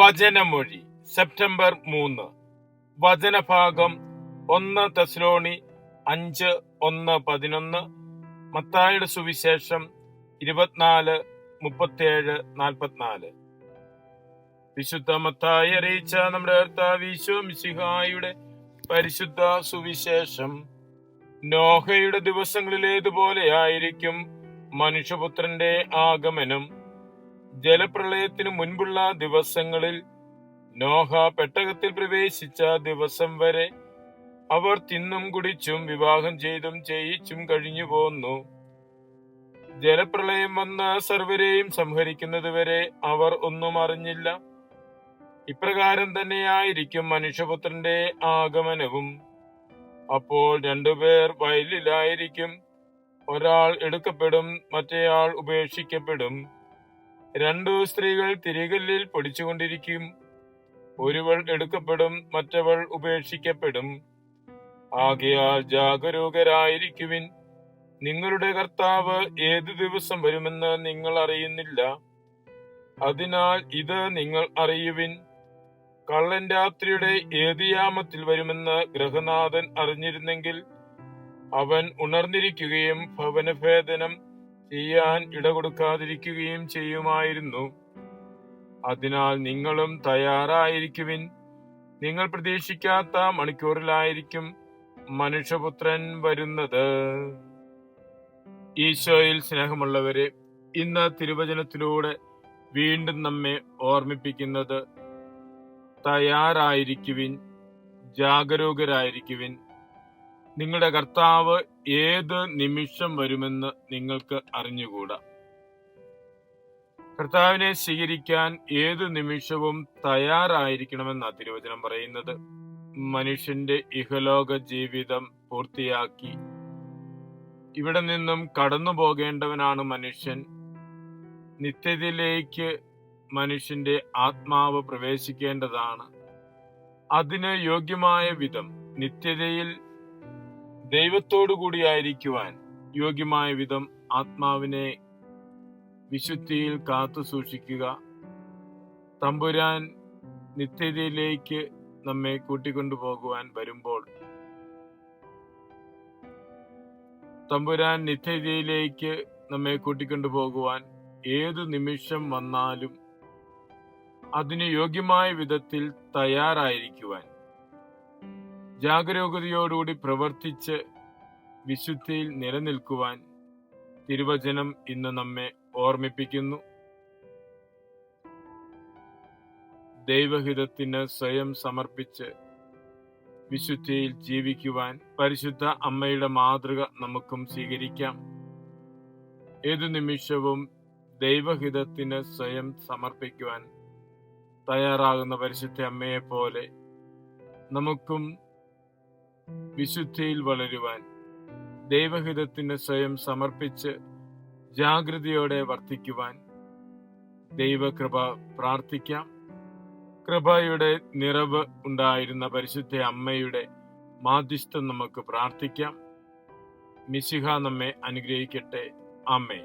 വചനമൊഴി September മൂന്ന്. വചനഭാഗം ഒന്ന് തെസ്ലോണി അഞ്ച് ഒന്ന് പതിനൊന്ന് മത്തായുടെ സുവിശേഷം ഇരുപത്തിനാല് മുപ്പത്തിയേഴ് നാൽപ്പത്തിനാല്. വിശുദ്ധ മത്തായി അറിയിച്ച നമ്മുടെ കർത്താവ് ഈശോ മിശിഹായുടെ പരിശുദ്ധ സുവിശേഷം നോഹയുടെ ദിവസങ്ങളിലേതുപോലെയായിരിക്കും മനുഷ്യപുത്രന്റെ ആഗമനം ജലപ്രളയത്തിനു മുൻപുള്ള ദിവസങ്ങളിൽ നോഹ പെട്ടകത്തിൽ പ്രവേശിച്ച ദിവസം വരെ അവർ തിന്നും കുടിച്ചും വിവാഹം ചെയ്തും ചെയ്യിച്ചും കഴിഞ്ഞു പോന്നു. ജലപ്രളയം വന്ന സർവരെയും സംഹരിക്കുന്നതുവരെ അവർ ഒന്നും അറിഞ്ഞില്ല. ഇപ്രകാരം തന്നെയായിരിക്കും മനുഷ്യപുത്രന്റെ ആഗമനവും. അപ്പോൾ രണ്ടുപേർ വയലിലായിരിക്കും. ഒരാൾ എടുക്കപ്പെടും മറ്റേയാൾ ഉപേക്ഷിക്കപ്പെടും. രണ്ടു സ്ത്രീകൾ തിരികല്ലിൽ പൊടിച്ചുകൊണ്ടിരിക്കും. ഒരുവൾ എടുക്കപ്പെടും മറ്റവൾ ഉപേക്ഷിക്കപ്പെടും. ആകയാൽ ജാഗരൂകരായിരിക്കുവിൻ. നിങ്ങളുടെ കർത്താവ് ഏതു ദിവസം വരുമെന്ന് നിങ്ങൾ അറിയുന്നില്ല. അതിനാൽ ഇത് നിങ്ങൾ അറിയുവിൻ. കള്ളൻ രാത്രിയുടെ ഏതിയാമത്തിൽ വരുമെന്ന് ഗ്രഹനാഥൻ അറിഞ്ഞിരുന്നെങ്കിൽ അവൻ ഉണർന്നിരിക്കുകയും ഭവനഭേദനം ചെയ്യാൻ ഇടകൊടുക്കാതിരിക്കുകയും ചെയ്യുമായിരുന്നു. അതിനാൽ നിങ്ങളും തയ്യാറായിരിക്കുവിൻ. നിങ്ങൾ പ്രതീക്ഷിക്കാത്ത മണിക്കൂറിലായിരിക്കും മനുഷ്യപുത്രൻ വരുന്നത്. ഈശോയിൽ സ്നേഹമുള്ളവരെ ഇന്ന് തിരുവചനത്തിലൂടെ വീണ്ടും നമ്മെ ഓർമ്മിപ്പിക്കുന്നത് തയ്യാറായിരിക്കുവിൻ ജാഗരൂകരായിരിക്കുവിൻ. നിങ്ങളുടെ കർത്താവ് ഏത് നിമിഷം വരുമെന്ന് നിങ്ങൾക്ക് അറിഞ്ഞുകൂടാ? കർത്താവിനെ സ്വീകരിക്കാൻ ഏത് നിമിഷവും തയ്യാറായിരിക്കണമെന്ന തിരുവചനം പറയുന്നത്? മനുഷ്യന്റെ ഇഹലോക ജീവിതം പൂർത്തിയാക്കി. ഇവിടെ നിന്നും കടന്നു പോകേണ്ടവനാണ് മനുഷ്യൻ. നിത്യതയിലേക്ക് മനുഷ്യന്റെ ആത്മാവ് പ്രവേശിക്കേണ്ടതാണ്. അതിന് യോഗ്യമായ വിധം നിത്യതയിൽ ദൈവത്തോടു കൂടിയായിരിക്കുവാൻ യോഗ്യമായ വിധം ആത്മാവിനെ വിശുദ്ധിയിൽ കാത്തു സൂക്ഷിക്കുക. തമ്പുരാൻ നിത്യതയിലേക്ക് നമ്മെ കൂട്ടിക്കൊണ്ടുപോകുവാൻ വരുമ്പോൾ തമ്പുരാൻ നിത്യതയിലേക്ക് നമ്മെ കൂട്ടിക്കൊണ്ടുപോകുവാൻ ഏതു നിമിഷം വന്നാലും അതിന് യോഗ്യമായ വിധത്തിൽ തയ്യാറായിരിക്കുവാൻ ജാഗരൂകതയോടുകൂടി പ്രവർത്തിച്ച് വിശുദ്ധിയിൽ നിലനിൽക്കുവാൻ തിരുവചനം ഇന്ന് നമ്മെ ഓർമ്മിപ്പിക്കുന്നു. ദൈവഹിതത്തിന് സ്വയം സമർപ്പിച്ച് വിശുദ്ധിയിൽ ജീവിക്കുവാൻ പരിശുദ്ധ അമ്മയുടെ മാതൃക നമുക്കും സ്വീകരിക്കാം. ഏതു നിമിഷവും ദൈവഹിതത്തിന് സ്വയം സമർപ്പിക്കുവാൻ തയ്യാറാകുന്ന പരിശുദ്ധ അമ്മയെ പോലെ നമുക്കും വിശുദ്ധിയിൽ വളരുവാൻ ദൈവഹിതത്തിന് സ്വയം സമർപ്പിച്ച് ജാഗ്രതയോടെ വർത്തിക്കുവാൻ ദൈവകൃപ പ്രാർത്ഥിക്കാം. കൃപയുടെ നിറവ് ഉണ്ടായിരുന്ന പരിശുദ്ധ അമ്മയുടെ മാധ്യസ്ഥം നമുക്ക് പ്രാർത്ഥിക്കാം. മിശിഹ നമ്മെ അനുഗ്രഹിക്കട്ടെ. അമ്മേ